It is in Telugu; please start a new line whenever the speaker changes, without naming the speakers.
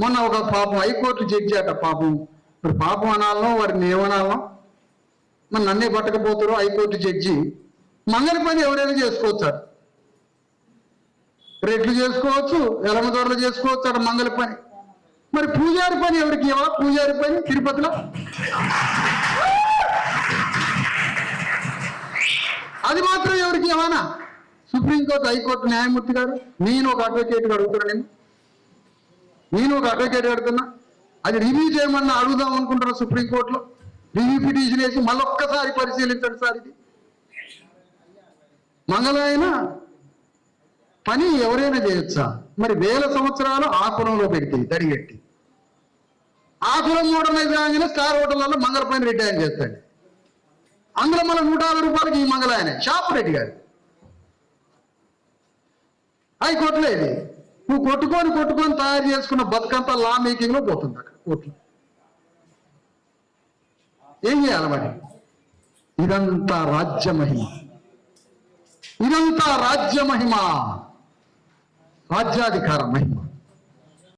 మొన్న ఒక పాపం హైకోర్టు జడ్జి అట పాపం. మరి పాపం అనాలనో వారిని ఏమనాలనో మరి నన్నే పట్టకపోతారో హైకోర్టు జడ్జి? మంగళ పని ఎవరైనా చేసుకోవచ్చు? రెట్లు చేసుకోవచ్చు ఎలమదొరలు చేసుకోవచ్చు అట మంగళ పని. మరి పూజారి పని ఎవరికి ఇవ్వాలా? పూజారి పని తిరుపతిలో? అది మాత్రం ఎవరికి ఇవ్వనా సుప్రీంకోర్టు హైకోర్టు న్యాయమూర్తి గారు? నేను ఒక అడ్వకేట్ అడుగుతున్నా నేను. నేను ఒక అడ్వకేట్ అడుగుతున్నా అది రివ్యూ చేయమన్నా అడుగుదాం అనుకుంటున్నా సుప్రీంకోర్టులో రివ్యూ పిటిషన్ వేసి మళ్ళొక్కసారి పరిశీలించండి సార్ ఇది. మంగళాయన పని ఎవరైనా చేయొచ్చా? మరి వేల సంవత్సరాలు ఆ కులంలో పెడితే దడిగట్టి ఆ కులం మోడర్నైజ్ కాగానే స్టార్ హోటల్లో మంగళ పైన రిటైర్ చేస్తాడు. అందులో మన నూట యాభై రూపాయలకి ఈ మంగళాయన షాప్ రెడ్డి గారు. హైకోర్టులో ఇది. నువ్వు కొట్టుకొని కొట్టుకొని తయారు చేసుకున్న బతుకంతా లా మేకింగ్లో పోతుంది అక్కడ. కోర్టులో ఏం చేయాలి మరి? ఇదంతా రాజ్య మహిమ. ఇదంతా రాజ్య మహిమ. రాజ్యాధికార మహిమ.